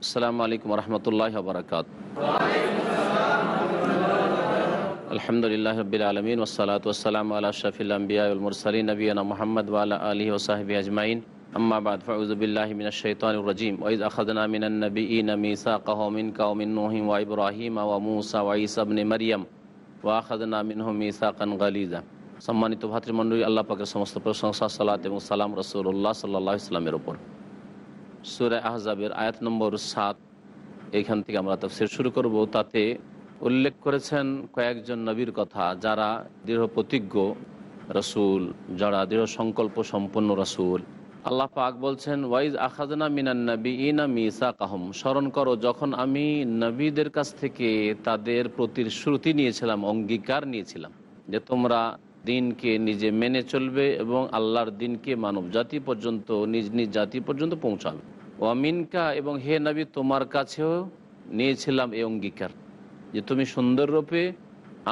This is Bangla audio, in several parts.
আসসালামু আলাইকুম রহমতুল্লাহ বারকাত আলহামদুলিল্লাহ রবিল আলমিন ওসালাত ওসালাম আল্লাহ শফিল আম্বিয়ামুরসলী নবীনা মোহাম্মদ ওয়ালা আলী ওসাহবি আজমাইন أما بعد فأعوذ بالله من الشيطان الرجيم وإذ أخذنا من النبيين ميثاقهم منك ومن نوح وإبراهيم وموسى وعيسى ابن مريم ওয়াখাদনা মিনহুম মিসাকান গালিজা সম্মানিত ভাতৃমণ্ডলী আল্লাহ পাকের সমস্ত প্রশংসা সালাত এবং সালাম রসুল্লাহ সাল্লাহ ইসলামের ওপর সুরে আহজাবের আয়াত নম্বর সাত। এখান থেকে আমরা তফসির শুরু করব। তাতে উল্লেখ করেছেন কয়েকজন নবীর কথা যারা দৃঢ় প্রতিজ্ঞ রসুল, যারা দৃঢ় সংকল্প সম্পন্ন রসুল। আল্লাহ পাক বলছেন, ওয়াইজ আখাজনা মিনান নবী ইনা মিসা কাহম স্মরণ করো, যখন আমি নবীদের কাছ থেকে তাদের প্রতিশ্রুতি নিয়েছিলাম, অঙ্গীকার নিয়েছিলাম, যে তোমরা দিনকে নিজে মেনে চলবে এবং আল্লাহর দিনকে মানব জাতি পর্যন্ত, নিজ নিজ জাতি পর্যন্ত পৌঁছাবে। ওয়ামিনকা এবং হে নবী, তোমার কাছেও নিয়েছিলাম এই অঙ্গীকার যে তুমি সুন্দররূপে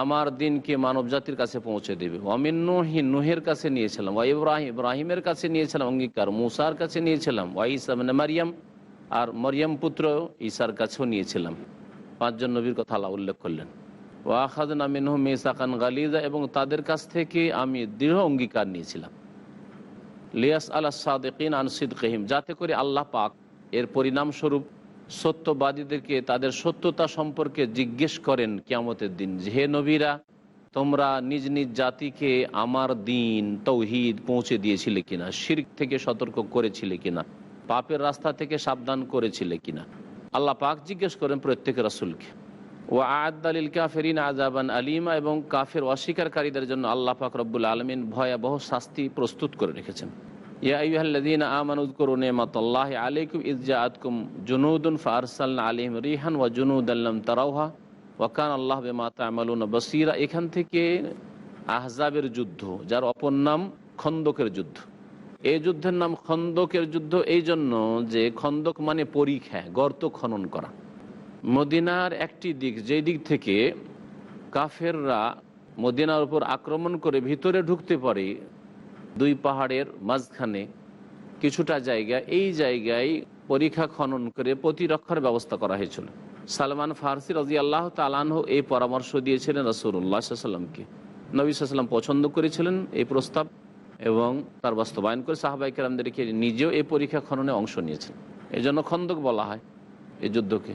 আমার দিনকে মানব জাতির কাছে পৌঁছে দেবে। অমিন নুহি, নুহের কাছে নিয়েছিলাম, ওয়া ইব্রাহিম, ইব্রাহিমের কাছে নিয়েছিলাম অঙ্গীকার, মুসার কাছে নিয়েছিলাম, ওয়া ইসা মানে মারিয়াম আর মরিয়াম পুত্র ঈশার কাছেও নিয়েছিলাম। পাঁচজন নবীর কথা আল্লাহ উল্লেখ করলেন। ওয়াখাদ নামিন মিসাকান গালিজা এবং তাদের কাছ থেকে আমি দৃঢ় অঙ্গীকার নিয়েছিলাম। লিয়াস আল্লাহ সাদেকিন আনসিদ কহিম যাতে করে আল্লাহ পাক এর পরিণামস্বরূপ সত্যবাদীদেরকে তাদের সত্যতা সম্পর্কে জিজ্ঞেস করেন কিয়ামতের দিন হে নবীরা, তোমরা নিজ নিজ জাতিকে আমার দিন, তৌহিদ পৌঁছে দিয়েছিলে কিনা? শির্ক থেকে সতর্ক করেছিলে কিনা? পাপের রাস্তা থেকে সাবধান করেছিলে কিনা? আল্লাহ পাক জিজ্ঞেস করেন প্রত্যেক রাসুলকে। ও আদালিল কাফেরিন আজাবান আলিমা এবং কাফের অস্বীকারীদের জন্য আল্লাহ পাক রব্বুল আলমিন ভয়াবহ শাস্তি প্রস্তুত করে রেখেছেন। ফারসাল আলিম রিহান ওয়া জুনুদ আল্লাম আল্লাহ এখান থেকে আহজাবের যুদ্ধ, যার অপর নাম খন্দকের যুদ্ধ। এই যুদ্ধের নাম খন্দকের যুদ্ধ, এই জন্য যে খন্দক মানে পরীক্ষা, গর্ত খনন করা। মদিনার একটি দিক, যেই দিক থেকে কাফেররা মদিনার উপর আক্রমণ করে ভিতরে ঢুকতে পারে দুই পাহাড়ের মাঝখানে কিছুটা জায়গা, এই জায়গায় পরীক্ষা খনন করে প্রতিরক্ষার ব্যবস্থা করা হয়েছিল। সালমান ফারসি রাজি আল্লাহ তালানহ এই পরামর্শ দিয়েছিলেন রসুল্লাহ সাল্লামকে নবী সাল্লাম পছন্দ করেছিলেন এই প্রস্তাব এবং তার বাস্তবায়ন করে সাহাবাই কেরামদেরকে নিজেও এই পরীক্ষা খননে অংশ নিয়েছেন। এই জন্য খন্দক বলা হয় এই যুদ্ধকে।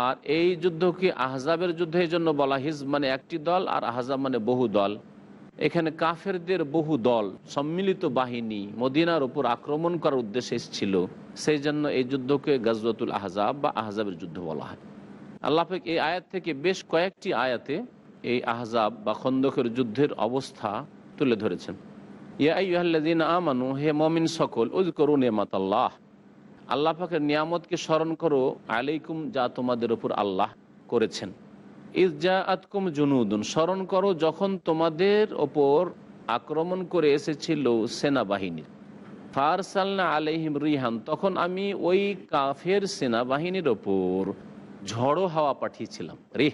আর এই যুদ্ধকে আহজাবের যুদ্ধ এই জন্য বলা হিজ মানে একটি দল আর আহজাব মানে বহু দল। এখানে কাফেরদের বহু দল, সম্মিলিত বাহিনী মদিনার উপর আক্রমণ করার উদ্দেশ্যে এসেছিল। সেই জন্য এই যুদ্ধকে গজরতুল আহজাব বা আহজাবের যুদ্ধ বলা হয়। আল্লাহাক এই আয়াত থেকে বেশ কয়েকটি আয়াতে এই আহজাব বা খন্দকের যুদ্ধের অবস্থা তুলে ধরেছেন। ইয়াহ্লাদিন আমানু, হে মমিন সকল উজ এমাত আল্লাহ আল্লাহ পাকের নিয়ামতকে স্মরণ করো, আলাইকুম, যা তোমাদের উপর আল্লাহ করেছেন। ইজা আতকুম জুনুদুন, স্মরণ করো যখন তোমাদের ওপর আক্রমণ করে এসেছিল সেনাবাহিনীর ফারসালনা আলহিম রিহান, তখন আমি ওই কাফের সেনাবাহিনীর ওপর ঝড়ো হাওয়া পাঠিয়েছিলাম। রে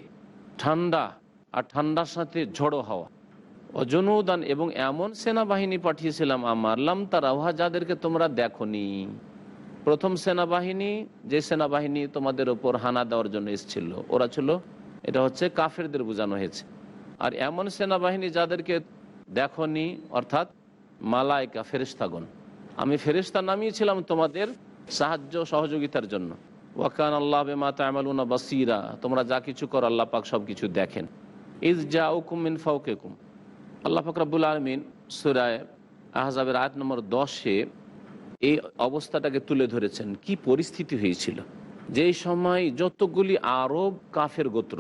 ঠান্ডা আর ঠান্ডার সাথে ঝড়ো হাওয়া। অজনুদান এবং এমন সেনাবাহিনী পাঠিয়েছিলাম আমার, লাম তারাহা যাদেরকে তোমরা দেখনি। প্রথম সেনাবাহিনী, যে সেনাবাহিনী তোমাদের ওপর হানা দেওয়ার জন্য এসেছিল, ওরা ছিল এটা হচ্ছে কাফেরদের বোঝানো হয়েছে। আর এমন সেনাবাহিনী যাদেরকে দেখনি, অর্থাৎ মালাইকা ফেরিস্তাগণ আমি ফেরিস্তা নামিয়েছিলাম তোমাদের সাহায্য, সহযোগিতার জন্য। ওয়াকান আল্লাহ আমালুনা বাসিরা, তোমরা যা কিছু কর, আল্লাহ পাক সব কিছু দেখেন। ইজ যা উকুমিন ফাউকেকুম আল্লাহ ফাকরাবুল আলমিন সুরায় আহজাবের আয়াত নম্বর দশে এই অবস্থাটাকে তুলে ধরেছেন। কি পরিস্থিতি হয়েছিল? যেই সময় যতগুলি আরব কাফের গোত্র,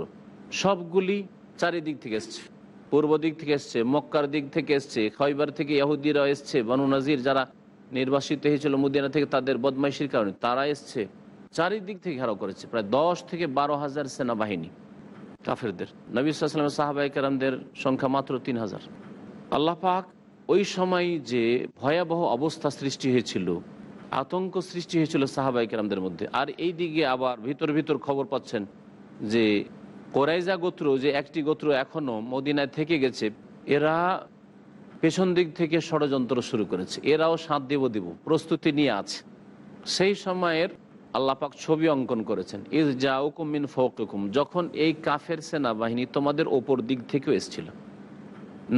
সবগুলি চারিদিক থেকে এসছে। পূর্ব দিক থেকে এসছে, মক্কার দিক থেকে এসছে খয়বার থেকে ইহুদিরা এসছে, বনু নাজির যারা নির্বাসিত হয়েছিল মুদিনা থেকে তাদের বদমাইশির কারণে, তারা এসছে, চারিদিক থেকে ঘেরাও করেছে। প্রায় দশ থেকে বারো হাজার সেনাবাহিনী কাফেরদের। নবী সাল্লামের সাহাবাই সংখ্যা মাত্র তিন হাজার। আল্লাহ পাক ওই সময় যে ভয়াবহ অবস্থা সৃষ্টি হয়েছিল আতঙ্ক সৃষ্টি হয়েছিল সাহাবাই কেরামদের মধ্যে। আর এই দিকে আবার ভিতর ভিতর খবর পাচ্ছেন যে কোরাইজা গোত্র, যে একটি গোত্র এখনও মদিনায় থেকে গেছে, এরা পেছন দিক থেকে ষড়যন্ত্র শুরু করেছে। এরাও সাঁত দেব দেব, প্রস্তুতি নিয়ে আছে। সেই সময়ের আল্লাহ পাক ছবি অঙ্কন করেছেন, ইজ জাউকুম মিন ফৌকুম যখন এই কাফের সেনাবাহিনী তোমাদের ওপর দিক থেকেও এসেছিল।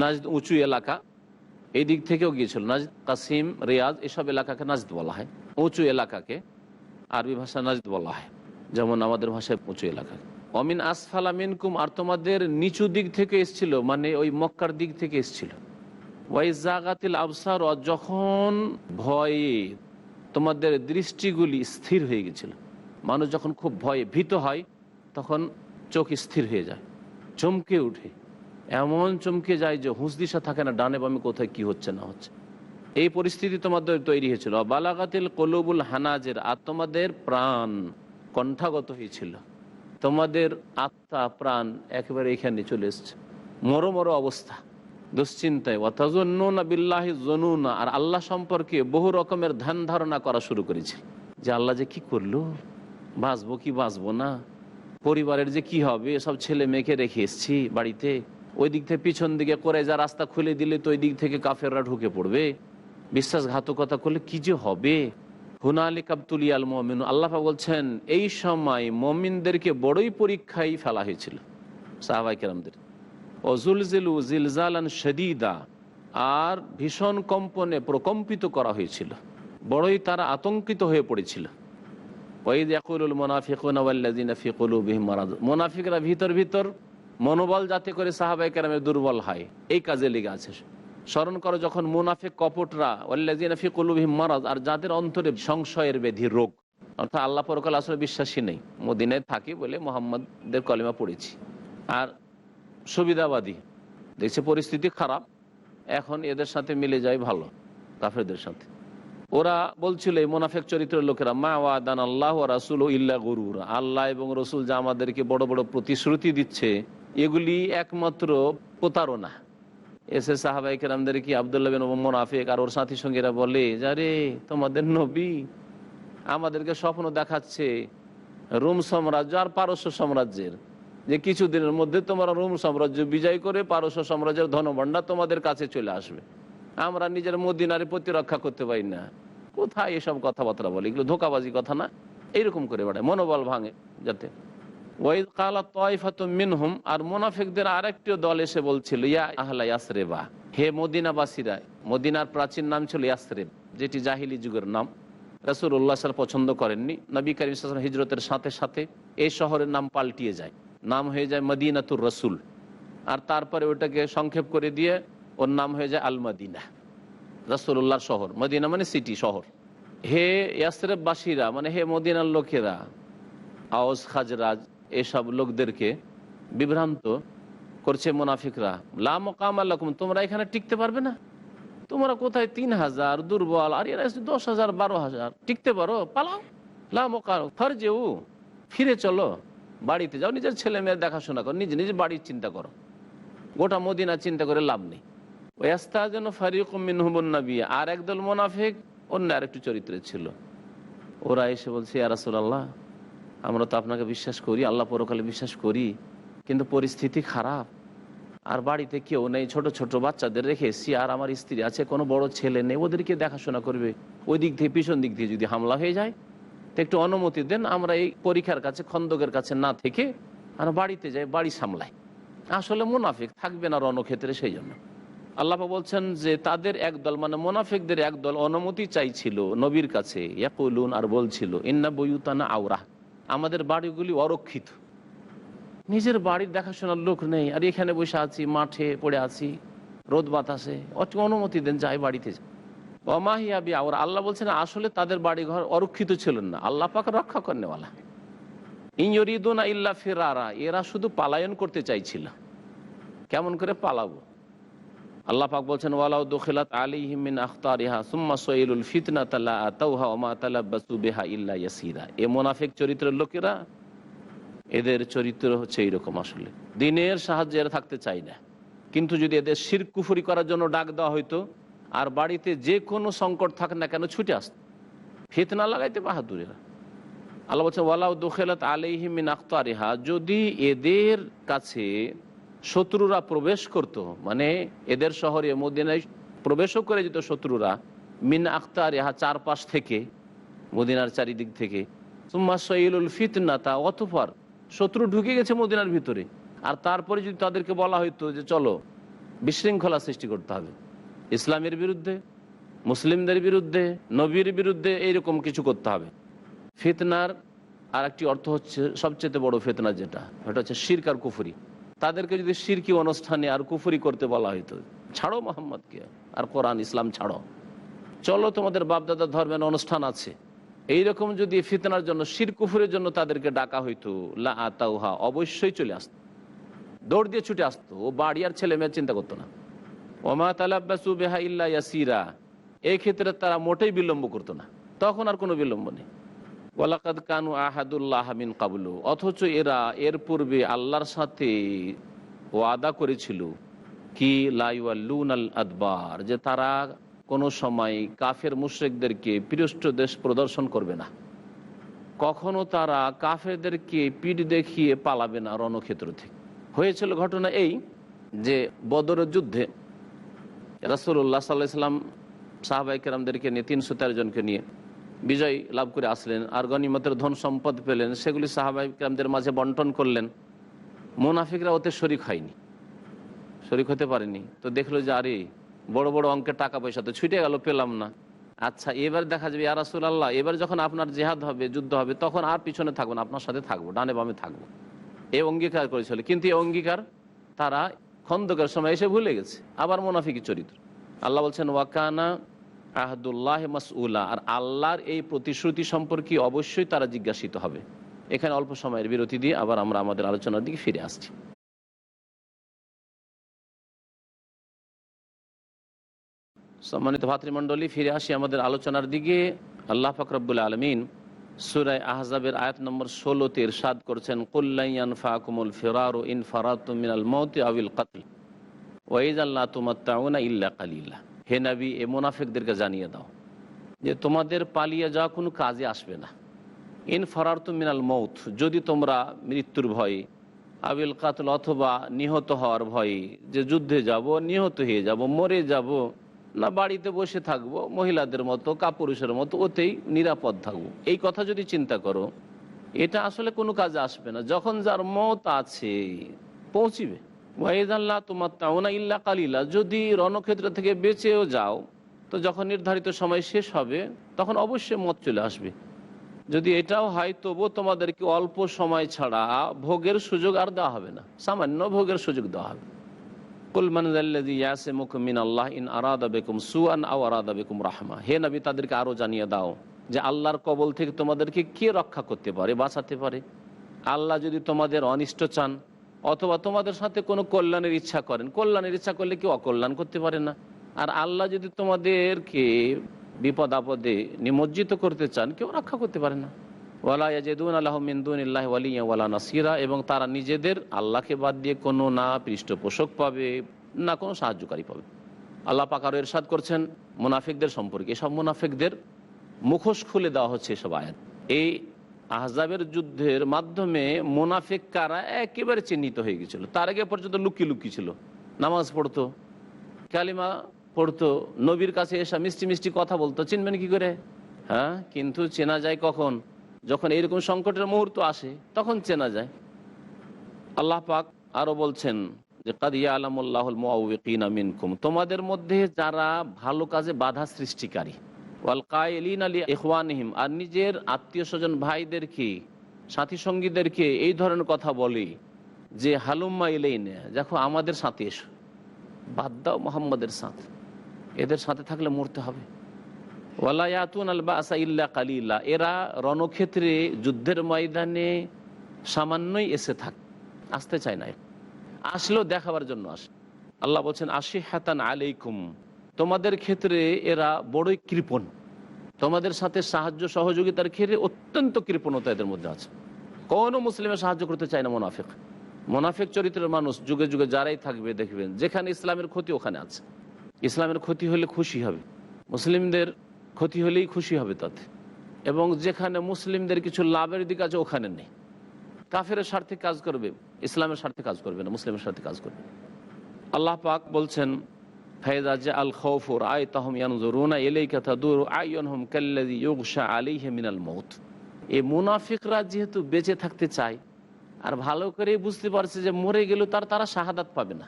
নাজদ উঁচু এলাকা এই দিক থেকেও গিয়েছিল। নাজদ কাসিম, রিয়াজ, এসব এলাকাকে নাজদ বলা হয়। উঁচু এলাকাকে আরবি ভাষা নাজদ বলা হয়। যেমন আমাদের ভাষায় উঁচু এলাকা। অমিন আসফালা মিনকুম, আর তোমাদের নিচু দিক থেকে এসছিল মানে ওই মক্কার দিক থেকে এসছিল। ওয়াইজাগাতিল আবসার যখন ভয়ে তোমাদের দৃষ্টিগুলি স্থির হয়ে গেছিল। মানুষ যখন খুব ভয়ে ভীত হয়, তখন চোখ স্থির হয়ে যায়, চমকে উঠে। এমন চমকে যায় যে হুঁস দিশা থাকে না, ডানে বামে কোথায় কি হচ্ছে না হচ্ছে। এই পরিস্থিতি তোমাদের তৈরি হয়েছিল। বালাগাতিল কলুবুল হানাজের, আর তোমাদের প্রাণ কণ্ঠাগত হয়েছিল। তোমাদের আত্মা, প্রাণ একেবারে এখানে চলে এসছে। মরো মরো অবস্থা, দুশ্চিন্তায়। অথাজন্না বিল্লাহি জনুনা আর আল্লাহ সম্পর্কে বহু রকমের ধ্যান ধারণা করা শুরু করেছে। যে আল্লাহ যে কি করল? বাঁচবো কি বাঁচবো না? পরিবারের যে কি হবে? সব ছেলে মেয়েকে রেখে এসছি বাড়িতে। ওই দিক থেকে পিছন দিকে করে যা রাস্তা খুলে দিলে তো ওই দিক থেকে কাফেররা ঢুকে পড়বে। বিশ্বাসঘাতকতা করলে কি যে হবে? হুনালি কাবতুলিয়াল মমিন আল্লাহ বলছেন, এই সময় মমিনদেরকে বড়ই পরীক্ষায় ফেলা হয়েছিল, সাহাবাই কেরামদের। অজুলজিলু জিলজালান শদিদা, আর ভীষণ কম্পনে প্রকম্পিত করা হয়েছিল, বড়ই তারা আতঙ্কিত হয়ে পড়েছিল। ওয়াইদ ইয়াকুলুল মুনাফিকুনা মুনাফিকরা ভিতর ভিতর মনোবল যাতে করে সাহাবাই কেরামের দুর্বল হয়, এই কাজে লেগে আছে। স্মরণ করো, যখন মুনাফিক কপটরা, ওয়াল্লাযিনা ফি কুলুবিহিম আর যাদের অন্তরে সংশয়ের ব্যাধি রোগ, অর্থাৎ আল্লাহ পরকাল আসলে বিশ্বাসী নেই, মদিনায় থাকি বলে মোহাম্মদের কলেমা পড়েছি। আর সুবিধাবাদী, দেখছে পরিস্থিতি খারাপ, এখন এদের সাথে মিলে যায় ভালো, কাফেরদের সাথে। ওরা বলছিল, এই মোনাফেক চরিত্রের লোকেরা, মা ওয়াদান আল্লাহ ও রাসুল ইল্লা গরুর। আল্লাহ এবং রসুল যা আমাদেরকে বড় বড় প্রতিশ্রুতি দিচ্ছে এগুলি একমাত্র প্রতারণা। এসে সাহাবাইকে আমাদের কি আবদুল্লাহ বিন মোনাফেক আর ওর সাথী সঙ্গীরা বলে যারে তোমাদের নবী আমাদেরকে স্বপ্ন দেখাচ্ছে রোম সাম্রাজ্য আর পারস্য সাম্রাজ্যের। যে কিছুদিনের মধ্যে তোমরা রোম সাম্রাজ্য বিজয় করে পারস্য সাম্রাজ্যের ধনভাণ্ডার তোমাদের কাছে চলে আসবে। আমরা নিজের মদিনারে প্রতিরক্ষা করতে পারি না। কোথায় এসব কথাবার্তা বলে? এগুলো ধোকাবাজি কথা না? এইরকম করে বেড়ায়, মনোবল ভাঙে যাতে। ওয়াইদ কালা তয়ফাত মিনহুম, আর মোনাফিকদের আরেকটি দল এসে বলছিল, ইয়া আহলা ইয়াসরেবা, হে মদিনাবাসীরা, মদিনার প্রাচীন নাম ছিল ইয়াসরেব, যেটি জাহিলি যুগের নাম। রাসুল উল্লাহ সাল পছন্দ করেননি, নবী করিম সাল্লাম হিজরতের সাথে সাথে এই শহরের নাম পাল্টিয়ে যায়, নাম হয়ে যায় মদিনাতুর রসুল, আর তারপরে ওটাকে সংক্ষেপ করে দিয়ে ওর নাম হয়ে যায় আল মদিনা রসুল্লাহর শহর। মদিনা মানে সিটি শহর। হে ইয়াসরেববাসীরা মানে হে মদিনার লোকেরা আওস খাজরাজ এসব লোকদেরকে বিভ্রান্ত করছে মোনাফিকরা। লা মোকাম আল্লাকুম তোমরা এখানে টিকতে পারবে না। তোমরা কোথায় তিন হাজার দুর্বল, আর এরা দশ হাজার, বারো হাজার, টিকতে পারো, পালাও। লা মোকাম, ফারজেউ, ফিরে চলো, বাড়িতে যাও, নিজের ছেলে মেয়ের দেখাশোনা করো, নিজে নিজে বাড়ির চিন্তা করো। গোটা মদিনা চিন্তা করে লাভ নেই। ওয়াস্তা যেন ফারিক মিনহুবন্নবী আর একদল মোনাফেক, অন্য আরেকটু চরিত্রের ছিল। ওরা এসে বলছে আল্লাহ আমরা তো আপনাকে বিশ্বাস করি, আল্লাহ পরকালে বিশ্বাস করি, কিন্তু পরিস্থিতি খারাপ। আর বাড়িতে কেউ নেই, ছোট ছোট বাচ্চাদের রেখে এসছি, আর আমার স্ত্রী আছে, কোনো বড় ছেলে নেই, ওদেরকে দেখাশোনা করবে। ওই দিক থেকে পিছন দিক দিয়ে যদি হামলা হয়ে যায়, তো একটু অনুমতি দেন, আমরা এই পরীক্ষার কাছে, খন্দকের কাছে না থেকে আমরা বাড়িতে যাই, বাড়ি সামলাই। আসলে মুনাফিক থাকবে না রণক্ষেত্রে সেই জন্য। আল্লাহ বলছেন যে, তাদের একদল মানে মোনাফিকদের একদল অনুমতি চাইছিল নবীর কাছে আর বলছিল, ইন্না বইউতানা আওরা আমাদের বাড়িগুলি অরক্ষিত। নিজের বাড়ির দেখাশোনার লোক নেই, আর এখানে বসে আছি, মাঠে পড়ে আছি, রোদ বাতাসে। অনুমতি দেন যাই বাড়িতে অমাহিয়াবি আওর আল্লাহ বলছেন, আসলে তাদের বাড়ি ঘর অরক্ষিত ছিলেন না। আল্লাহ পাক রক্ষা করেনেওয়ালা ইয়রিদুনা ইল্লা ফেরারা, এরা শুধু পালায়ন করতে চাইছিল। কেমন করে পালাবো? আল্লাহ পাক বলছেন, ওয়ালাউ দুখিলাত আলিহিমিন আখতারিহা, সুম্মা সঈলুল ফিতনা তালা আতাউহা ওমা তালাব্বাসু বিহা ইল্লা ইয়াসিরা। এ মোনাফিক চরিত্রের লোকেরা, এদের চরিত্র হচ্ছে এইরকম আসলে। দিনের সাহায্যে এরা থাকতে চায় না। কিন্তু যদি এদের শির কুফুরি করার জন্য ডাক দেওয়া হইতো, আর বাড়িতে যে কোনো সংকট থাক না কেন ছুটে আসত। ফিতনা লাগাইতে বাহাদুরেরা আল্লাহ বলছে ওয়ালাউ দুখেলাত আলিহিমিন আখতারিহা, যদি এদের কাছে শত্রুরা প্রবেশ করত। মানে এদের শহরে, মদিনায় প্রবেশও করে যেত শত্রুরা। মিন আখতার ইহা চারপাশ থেকে, মদিনার চারিদিক থেকে। সুম্মা ফিতনা তা অতপর শত্রু ঢুকে গেছে মদিনার ভিতরে। আর তারপরে যদি তাদেরকে বলা হইতো যে, চলো, বিশৃঙ্খলা সৃষ্টি করতে হবে। ইসলামের বিরুদ্ধে, মুসলিমদের বিরুদ্ধে, নবীর বিরুদ্ধে এইরকম কিছু করতে হবে। ফিতনার আর একটি অর্থ হচ্ছে, সবচেয়ে বড় ফেতনা যেটা ওটা হচ্ছে শির্ক আর কুফুরি। তাদেরকে যদি শিরকি অনুষ্ঠানে আর কুফুরি করতে বলা হইতো, ছাড়ো মোহাম্মদকে, আর কোরআন, ইসলাম ছাড়ো। চলো তোমাদের বাপদাদা ধর্মের অনুষ্ঠান আছে। এইরকম যদি ফিতনার জন্য শির কুফুরের জন্য তাদেরকে ডাকা হইতো, লা আতাউহা, অবশ্যই চলে আসতো। দৌড় দিয়ে ছুটে আসতো। ও বাড়ি আর ছেলে মেয়ে চিন্তা করতো না। ওমা তালাব্বাসু বেহা ইল্লা ইয়াসিরা। এই ক্ষেত্রে তারা মোটেই বিলম্ব করতো না। তখন আর কোনো বিলম্ব নেই। ওয়ালাকাদ কানু আহাদুল্লাহ মিন কাবলু, অথচ এরা এর পূর্বে আল্লাহর সাথে ওয়াদা করেছিল, কি লাইওয়াল্লুন আল আদবার, যে তারা কোনো সময় কাফের মুশ্রেকদেরকে পৃষ্ঠ দেশ প্রদর্শন করবে না। কখনো তারা কাফেরদেরকে পিঠ দেখিয়ে পালাবে না রণক্ষেত্র থেকে। হয়েছিল ঘটনা এই যে বদরের যুদ্ধে রাসুল্লাহ সাল্লাহ সাল্লাম সাহাবাই কেরামদেরকে নিয়ে তিনশো তেরো জনকে নিয়ে বিজয় লাভ করে আসলেন আর গনিমতের ধন সম্পদ পেলেন। সেগুলি সাহাবাই কেরামদের মাঝে বন্টন করলেন। মুনাফিকরা ওতে শরিক হয়নি। শরিক হতে পারেনি। তো দেখল যে, আরে, বড় বড় অঙ্কের টাকা পয়সা তো ছুটে গেল, পেলাম না। আচ্ছা এবার দেখা যাবে ইয়ারাসুল আল্লাহ এবার যখন আপনার জেহাদ হবে, যুদ্ধ হবে, তখন আর পিছনে থাকব না, আপনার সাথে থাকব, ডানে বামে থাকব। এই অঙ্গীকার করেছিল। কিন্তু এই অঙ্গীকার তারা খন্দকের সময় এসে ভুলে গেছে। আবার মোনাফিকি চরিত্র। আল্লাহ বলছেন ওয়াকানা আহদুল্লাহ মাসউলা, আর আল্লাহর এই প্রতিশ্রুতি সম্পর্কে অবশ্যই তারা জিজ্ঞাসিত হবে। এখানে অল্প সময়ের বিরতি দিয়ে আবার আমরা আমাদের আলোচনার দিকে ফিরে আসছি। সম্মানিত ভাতৃমণ্ডলী, ফিরে আসি আমাদের আলোচনার দিকে। আল্লাহ ফকরবুল আলমিন সুরায় আহজাবের আয়াত নম্বর ষোলোতে ইরশাদ করছেন কুল্লাইয়ান ফাকুমুল ফেরার ইন ফারাতুমিনাল মৌতি আবিল কাতল ওয়াইজ আল্লাহ তুমাত্তাউনা ইল্লা কালিল্লা হে নবী, এ মোনাফেকদেরকে জানিয়ে দাও যে তোমাদের পালিয়ে যাওয়া কোনো কাজে আসবে না। ইন ফরার মিনাল মৌত, যদি তোমরা মৃত্যুর ভয়ে, আবিল কাতল অথবা নিহত হওয়ার ভয়ে, যে যুদ্ধে যাব, নিহত হয়ে যাব, মরে যাব, না বাড়িতে বসে থাকব, মহিলাদের মতো, কাপুরুষের মতো, ওতেই নিরাপদ থাকব। এই কথা যদি চিন্তা করো, এটা আসলে কোনো কাজে আসবে না। যখন যার মত আছে, পৌঁছিবে। তোমার কালিলা, যদি রণক্ষেত্র থেকে বেঁচেও যাও, তো যখন নির্ধারিত সময় শেষ হবে, তখন অবশ্যই মত চলে আসবে। যদি এটাও হয়, তবুও তোমাদেরকে অল্প সময় ছাড়া ভোগের সুযোগ আর দেওয়া হবে না। সামান্য ভোগের সুযোগ দেওয়া হবে। তাদেরকে আরও জানিয়ে দাও যে আল্লাহর কবল থেকে তোমাদেরকে কে রক্ষা করতে পারে, বাঁচাতে পারে? আল্লাহ যদি তোমাদের অনিষ্ট চান অথবা তোমাদের সাথে কোনো কল্যাণের ইচ্ছা করেন। কল্যাণের ইচ্ছা করলে কেউ অকল্যাণ করতে পারে না। আর আল্লাহ যদি তোমাদেরকে বিপদ আপদে নিমজ্জিত করতে চান, কেউ রক্ষা করতে পারে না। ওয়ালা ইয়াজেদুন আল্লাহ মিন্দুন ইল্লাহ নাসিরা, এবং তারা নিজেদের আল্লাহকে বাদ দিয়ে কোনো না পৃষ্ঠপোষক পাবে, না কোনো সাহায্যকারী পাবে। আল্লাহ পাকারও এরশাদ করছেন, মুনাফিকদের সম্পর্কে। এসব মুনাফিকদের মুখোশ খুলে দেওয়া হচ্ছে এসব আয়াত। এই আহজাবের যুদ্ধের মাধ্যমে মুনাফিক কারা একেবারে চিহ্নিত হয়ে গেছিল। তার আগে পর্যন্ত লুকি লুকি ছিল। নামাজ পড়তো, কালিমা পড়তো, নবীর কাছে এসা মিষ্টি মিষ্টি কথা বলতো। চিনবেন কি করে? হ্যাঁ কিন্তু চেনা যায় কখন? যখন এইরকম সংকটের মুহূর্ত আসে, তখন চেনা যায়। আল্লাহ পাক আরও বলছেন যে কাদিয়া মুআউবিকিনা মিনকুম। তোমাদের মধ্যে যারা ভালো কাজে বাধা সৃষ্টিকারী ওয়াল কায়েলিন আলী ইখওয়ানহিম, আর নিজের আত্মীয় স্বজন ভাইদেরকে সাথী সঙ্গীদেরকে এই ধরনের কথা বলে? যে হালুম্মা ইলেইন, দেখো আমাদের সাথে এসো। বাদ দাও মোহাম্মদের সাথে। এদের সাথে থাকলে মরতে হবে। ওয়ালায়াতুন আল বাসা ইল্লা কালিল্লা এরা রণক্ষেত্রে যুদ্ধের ময়দানে সামান্যই এসে থাক, আসতে চায় না। আসলেও দেখাবার জন্য আসে। আল্লাহ বলছেন আশি হাতান আলাইকুম। তোমাদের ক্ষেত্রে এরা বড়ই কৃপণ। তোমাদের সাথে সাহায্য সহযোগিতার ক্ষেত্রে অত্যন্ত কৃপণতা এদের মধ্যে আছে। কোনো মুসলিমের সাহায্য করতে চায় না মোনাফেক। মোনাফেক চরিত্রের মানুষ যুগে যুগে যারাই থাকবে দেখবেন, যেখানে ইসলামের ক্ষতি ওখানে আছে। ইসলামের ক্ষতি হলে খুশি হবে। মুসলিমদের ক্ষতি হলেই খুশি হবে তাতে। এবং যেখানে মুসলিমদের কিছু লাভের দিক আছে ওখানে নেই। কাফের স্বার্থে কাজ করবে, ইসলামের স্বার্থে কাজ করবে না, মুসলিমের স্বার্থে কাজ করবে। আল্লাহ পাক বলছেন ফায়দা যে আল খৌফুর আয় তাহম ইয়ানজরুনা এলেই কথা দূর আয়ন হুম কাল্লাদি ইউগশা আলিহে মিনাল মৌত এই মুনাফিকরা যেহেতু বেঁচে থাকতে চায়, আর ভালো করে বুঝতে পারছে যে মরে গেলেও তার তারা শাহাদাত পাবে না।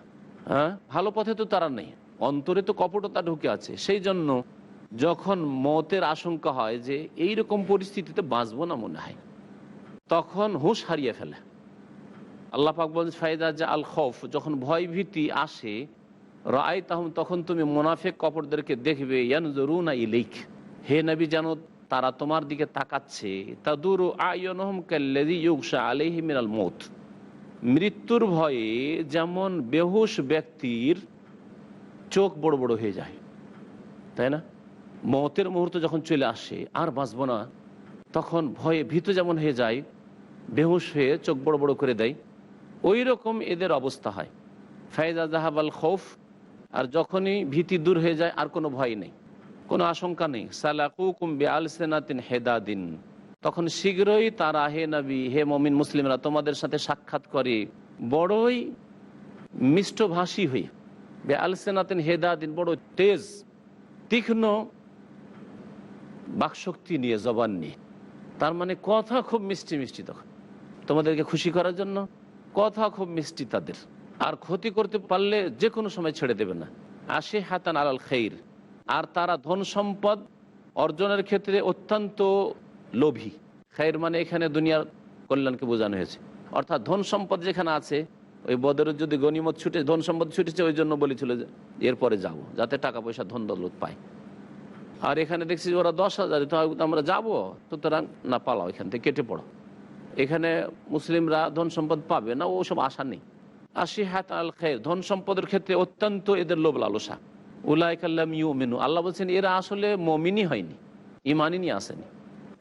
হ্যাঁ? ভালো পথে তো তারা নেই। অন্তরে তো কপটতা ঢুকে আছে। সেই জন্য যখন মতের আশঙ্কা হয় যে এই রকম পরিস্থিতিতে বাঁচবো না মনে হয়, তখন হুঁশ হারিয়ে ফেলে। আল্লাহ পাক বলছে ফায়দা যে আল খৌফ যখন ভয় ভীতি আসে রায় তাহম তখন তুমি মোনাফেক কপরদেরকে দেখবে ইয়ান হে নবী যেন তারা তোমার দিকে তাকাচ্ছে। তাদুর আয়নহম কাল্লাদি আলাইহি মিনাল মৌত মৃত্যুর ভয়ে যেমন বেহুশ ব্যক্তির চোখ বড় বড় হয়ে যায়। তাই না? মতের মুহূর্ত যখন চলে আসে, আর বাঁচব না, তখন ভয়ে ভীত যেমন হয়ে যায়, বেহুশ হয়ে চোখ বড় বড় করে দেয়। ওই রকম এদের অবস্থা হয়। ফায়জা জাহাবাল খৌফ আর যখনই ভীতি দূর হয়ে যায়, আর কোনো ভয় নেই। কোনো আশঙ্কা নেই। সালাকুকুম বেআল সেনাতিন হেদাদিন। তখন শীঘ্রই তারা, হে নবী, হে মমিন মুসলিমরা, তোমাদের সাথে সাক্ষাৎ করে। বড়ই মিষ্টভাষী হয়ে বেআল সেনাতিন হেদাদিন, বড় তেজ, তীক্ষ্ণ বাকশক্তি নিয়ে জবান নিয়ে। তার মানে কথা খুব মিষ্টি মিষ্টি তখন। তোমাদেরকে খুশি করার জন্য কথা খুব মিষ্টি তাদের। আর ক্ষতি করতে পারলে যে কোনো সময় ছেড়ে দেবে না। আসে হাতান আলাল খেইর। আর তারা ধন সম্পদ অর্জনের ক্ষেত্রে অত্যন্ত লোভী। খের মানে এখানে দুনিয়ার কল্যাণকে বোঝানো হয়েছে। অর্থাৎ ধন সম্পদ যেখানে আছে, ওই বদরের যদি গণিমত ছুটে, ধন সম্পদ ছুটেছে, ওই জন্য বলেছিল যে, এরপরে যাব, যাতে টাকা পয়সা ধন দৌলত পায়। আর এখানে দেখছি ওরা দশ হাজার তো আমরা যাব, সুতরাং না পালাও, এখান থেকে কেটে পড়ো। এখানে মুসলিমরা ধন সম্পদ পাবে না, ওসব আশা নেই। আশি হাত আল খের, ধন সম্পদের ক্ষেত্রে অত্যন্ত এদের লোভ লালসা। উলাইকাল্লাম ইউ মেনু আল্লাহ বলছেন, এরা আসলে মমিনই হয়নি, ইমানই নিয়ে আসেনি।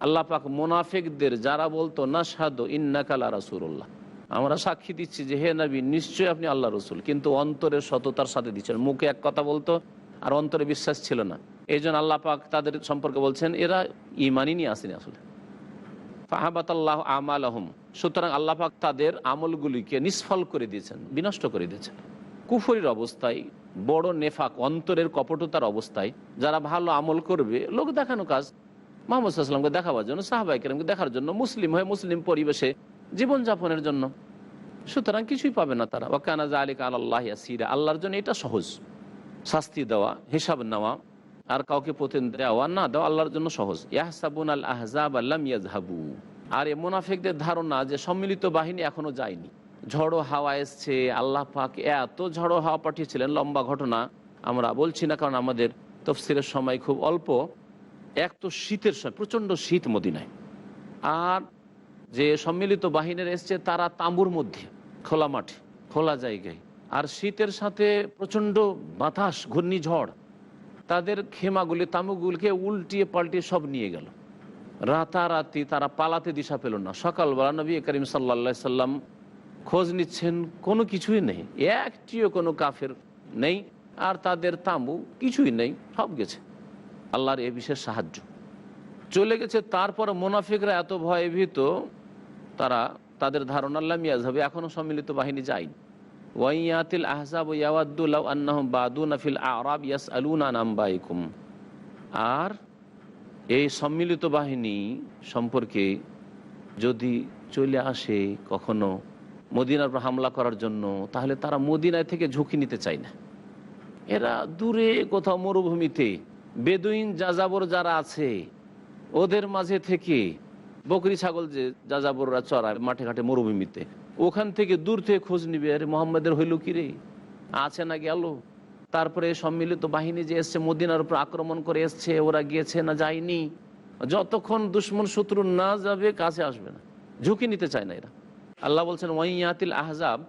আল্লাহ পাক মোনাফেকদের, যারা বলতো না সাদো ইন্নাকাল রাসুল্লাহ আমরা সাক্ষী দিচ্ছি যে, হে নবী, নিশ্চয়ই আপনি আল্লাহ রসুল, কিন্তু অন্তরের সততার সাথে দিচ্ছেন। মুখে এক কথা বলতো, আর অন্তরে বিশ্বাস ছিল না। এই জন্য আল্লাহ পাক তাদের সম্পর্কে বলছেন, এরা ইমানই নিয়ে আসেনি আসলে। ফাহাবাত আল্লাহ আমাল আহম সুতরাং আল্লাহ পাক তাদের আমলগুলিকে নিষ্ফল করে দিয়েছেন, বিনষ্ট করে দিয়েছেন। কুফরির অবস্থায়, বড় নেফাক, অন্তরের কপটতার অবস্থায় যারা ভালো আমল করবে, লোক দেখানো কাজ। মোহাম্মদ সাল্লামকে দেখাবার জন্য সাহাবাইকেরামকে দেখার জন্য, মুসলিম হয়ে মুসলিম পরিবেশে জীবনযাপনের জন্য। সুতরাং কিছুই পাবে না তারা। ওয়াকানা আলিক আল্লাহ সিরা আল্লাহর জন্য এটা সহজ। শাস্তি দেওয়া, হিসাব নেওয়া আর কাউকে পতেন দেওয়া না, দেওয়া আল্লাহর জন্য সহজ। ইয়াহসাবুন আল আহজাব আল্লাম ইয়াজহাবু আর এ মোনাফেকদের ধারণা যে সম্মিলিত বাহিনী এখনও যায়নি। ঝড়ো হাওয়া এসছে, আল্লাহ পাক এত ঝড়ো হাওয়া পাঠিয়েছিলেন, লম্বা ঘটনা আমরা বলছি না, কারণ আমাদের তফসিলের সময় খুব অল্প। এক তো শীতের সময়, প্রচণ্ড শীত মদিনায়। আর যে সম্মিলিত বাহিনীর এসছে, তারা তাঁবুর মধ্যে, খোলা মাঠে, খোলা জায়গায়। আর শীতের সাথে প্রচণ্ড বাতাস, ঘূর্ণিঝড় তাদের খেমাগুলি তামুগুলিকে উল্টিয়ে পাল্টিয়ে সব নিয়ে গেল। রাতারাতি তারা পালাতে দিশা পেল না। সকালবেলা নবী করিম সাল্লা সাল্লাম খোঁজ নিচ্ছেন, কোনো কিছুই নেই। একটিও কোনো কাফের নেই, আর তাদের তাঁবু কিছুই নেই, সব গেছে। আল্লাহর এ বিশেষ সাহায্য। চলে গেছে, তারপর মোনাফিকরা এত ভয়ভীত তারা তাদের ধারণা আল্লাহ মিয়াজ হবে এখনও সম্মিলিত বাহিনী যায়নি। ওয়াইয়াতিল আহসাব ইয়াওয়াদ্দুল্লাহ আন্নাহম বাদুন আফিল আরাব ইয়াস আলুনা নাম্বাইকুম। আর এই সম্মিলিত বাহিনী সম্পর্কে যদি চলে আসে কখনো মদিনার উপর হামলা করার জন্য, তাহলে তারা মদিনায় থেকে ঝুঁকি নিতে চায় না। এরা দূরে কোথাও মরুভূমিতে, বেদুইন যাযাবর যারা আছে, ওদের মাঝে থেকে বকরি ছাগল যে যাযাবররা চড়ায় মাঠে ঘাটে মরুভূমিতে ওখান থেকে দূর থেকে খোঁজ নিবে। আরে মোহাম্মদের হইল কি রে? আছে না গেল তারপরে সম্মিলিত বাহিনী যে এসছে, মদিনার উপর আক্রমণ করে এসছে, ওরা গিয়েছে না যায়নি। যতক্ষণ দুশ্মন শত্রু না যাবে, কাছে আসবে না। ঝুঁকি নিতে চায় না এরা। আল্লাহ বলছেন, ওয়াইয়াতিল আহজাব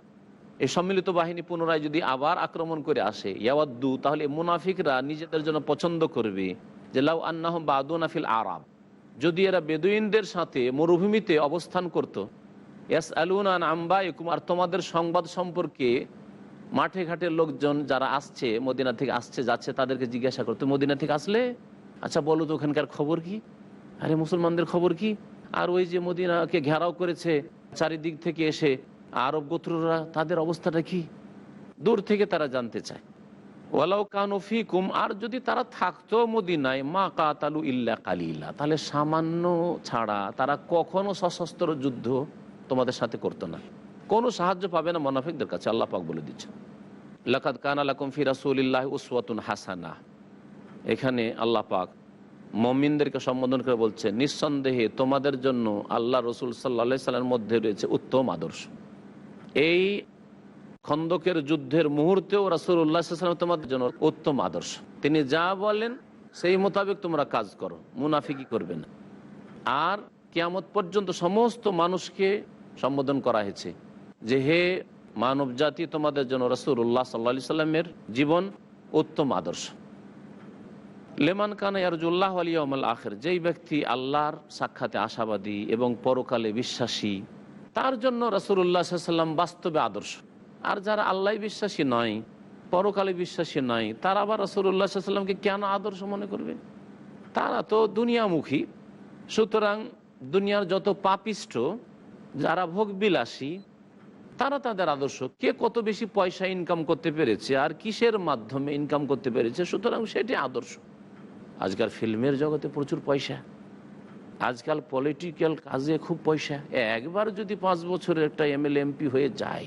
এই সম্মিলিত বাহিনী পুনরায় যদি আবার আক্রমণ করে আসে, ইয়াওয়াদ্দু, তাহলে মুনাফিকরা নিজেদের জন্য পছন্দ করবে। যে লাউ আন্নাহ বাদুন আফিল আরাব। যদি এরা বেদুইনদের সাথে মরুভূমিতে অবস্থান করত আর তোমাদের সংবাদ সম্পর্কে মাঠে ঘাটের লোকজন যারা আসছে, মদিনা থেকে আসছে, যাচ্ছে, তাদেরকে জিজ্ঞাসা করতো মদিনা থেকে আসলে? আচ্ছা বলো তো ওখানকার খবর কি? আরে, মুসলমানদের খবর কি? আর ওই যে মদিনাকে ঘেরাও করেছে, চারিদিক থেকে এসে আরব গোত্ররা, তাদের অবস্থাটা কি? দূর থেকে তারা জানতে চায়। ওয়ালাউ কানফি আর যদি তারা থাকতো মদিনায়, মা কাতালু ইল্লা কালিলা, তাহলে সামান্য ছাড়া তারা কখনো সশস্ত্র যুদ্ধ তোমাদের সাথে করতো না। কোনো সাহায্য পাবে না মোনাফিকদের কাছে, আল্লাহ পাক বলে দিচ্ছে লাকাদ কান আলাকুম ফি রাসুলিল্লাহ উসওয়াতুন হাসানা। এখানে আল্লাহ পাক মমিনদেরকে সম্বোধন করে বলছে, নিঃসন্দেহে তোমাদের জন্য আল্লাহ রসুল সাল্লা সাল্লামের মধ্যে রয়েছে উত্তম আদর্শ। এই খন্দকের যুদ্ধের মুহূর্তেও রাসুল্লাহাম তোমাদের জন্য উত্তম আদর্শ। তিনি যা বলেন, সেই মোতাবেক তোমরা কাজ করো মুনাফিকি করবে না। আর কিয়ামত পর্যন্ত সমস্ত মানুষকে সম্বোধন করা হয়েছে যে হে মানব জাতি তোমাদের জন্য রসুল্লাহ সাল্লা সাল্লামের জীবন উত্তম আদর্শ। লেমান কানা ইয়ারজুল্লাহ আলিয়াল আখের, যেই ব্যক্তি আল্লাহর সাক্ষাতে আশাবাদী এবং পরকালে বিশ্বাসী, তার জন্য রসুল্লাহ সাল্লাম বাস্তবে আদর্শ। আর যারা আল্লাহ বিশ্বাসী নয়, পরকালে বিশ্বাসী নয়, তারা আবার রসুল্লাহ সাল্লামকে কেন আদর্শ মনে করবে? তারা তো দুনিয়ামুখী, সুতরাং দুনিয়ার যত পাপিষ্ট যারা ভোগ বিলাসী তারা তাদের আদর্শ। কে কত বেশি পয়সা ইনকাম করতে পেরেছে আর কিসের মাধ্যমে ইনকাম করতে পেরেছে, সুতরাং সেটি আদর্শ। আজকাল ফিল্মের জগতে প্রচুর পয়সা। আজকাল পলিটিক্যাল কাজে খুব পয়সা। একবার যদি পাঁচ বছরের একটা এমএল এমপি হয়ে যায়,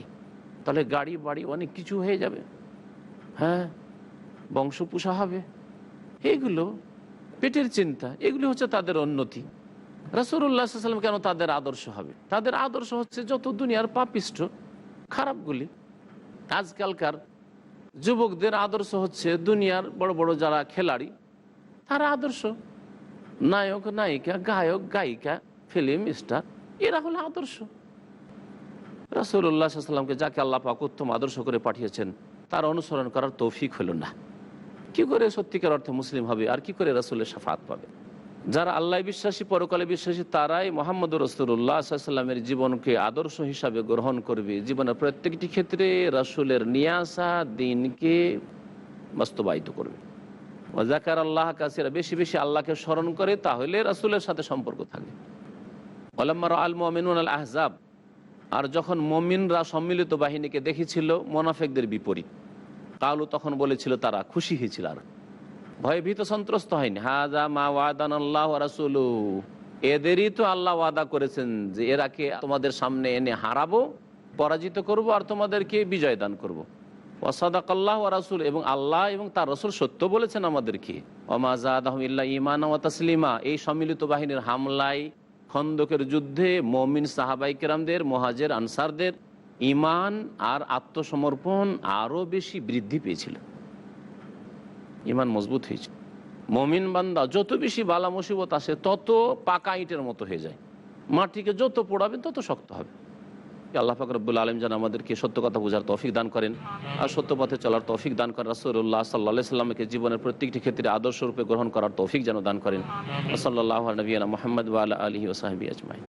তাহলে গাড়ি, বাড়ি অনেক কিছু হয়ে যাবে। হ্যাঁ? বংশ পোষা হবে। এগুলো পেটের চিন্তা, এগুলি হচ্ছে তাদের উন্নতি রাসুল্লাহাম কেন তাদের আদর্শ হবে? তাদের আদর্শ হচ্ছে যত দুনিয়ার পাপিষ্ট খারাপগুলি আজকালকার যুবকদের আদর্শ হচ্ছে দুনিয়ার বড় বড় যারা খেলাড়ি, তারা আদর্শ। নায়ক, নায়িকা, গায়ক, গায়িকা, ফিল্ম স্টার, এরা হলো আদর্শ। রাসুল্লাহামকে যাকে আল্লাহ পাক উত্তম আদর্শ করে পাঠিয়েছেন, তার অনুসরণ করার তৌফিক হলো না। কি করে সত্যিকার অর্থে মুসলিম হবে আর কি করে রাসুলের সাফাত পাবে? যারা আল্লাহ বিশ্বাসী, পরকালে বিশ্বাসী, তারাই মোহাম্মদ রসুল্লাহ সাল্লামের জীবনকে আদর্শ হিসাবে গ্রহণ করবে। জীবনের প্রত্যেকটি ক্ষেত্রে রাসুলের নিয়াসা দিনকে বাস্তবায়িত করবে। জাকার আল্লাহ কাসিরা, বেশি বেশি আল্লাহকে স্মরণ করে, তাহলে রাসুলের সাথে সম্পর্ক থাকে। আলম্মার আল মমিনুন আল আহজাব, আর যখন মমিনরা সম্মিলিত বাহিনীকে দেখেছিল, মোনাফেকদের বিপরীত। কালু তখন বলেছিল, তারা খুশি হয়েছিল আর ভয়ে ভীত সন্ত্রস্ত হয়নি। হাজা মা ওয়াদান আল্লাহ রাসুল। এদেরই তো আল্লাহ ওয়াদা করেছেন যে এরাকে তোমাদের সামনে এনে হারাবো, পরাজিত করব আর তোমাদেরকে বিজয় দান করব। ওয়াসাদাক আল্লাহ রাসুল, এবং আল্লাহ এবং তার রসুল সত্য বলেছেন আমাদেরকে। ওমাজাদ আহমিল্লা ইমান ও তসলিমা, এই সম্মিলিত বাহিনীর হামলায় খন্দকের যুদ্ধে মমিন সাহাবাই কেরামদের, মহাজের আনসারদের ইমান আর আত্মসমর্পণ আরও বেশি বৃদ্ধি পেয়েছিল। ইমান মজবুত হয়েছে। মমিন বান্দা যত বেশি বালা মুসিবত আসে, তত পাকা ইটের মতো হয়ে যায়। মাটিকে যত পোড়াবেন, তত শক্ত হবে। আল্লাহ ফাকরবুল আলম যেন আমাদেরকে সত্য কথা বোঝার তৌফিক দান করেন আর সত্য পথে চলার তৌফিক দান করেন। রাসুল্লাহ সাল্লাহ সাল্লামকে জীবনের প্রত্যেকটি ক্ষেত্রে আদর্শ রূপে গ্রহণ করার তৌফিক যেন দান করেন। সাল্লাহ নবীনা মোহাম্মদ আলহি ওসাহাবি আজমাই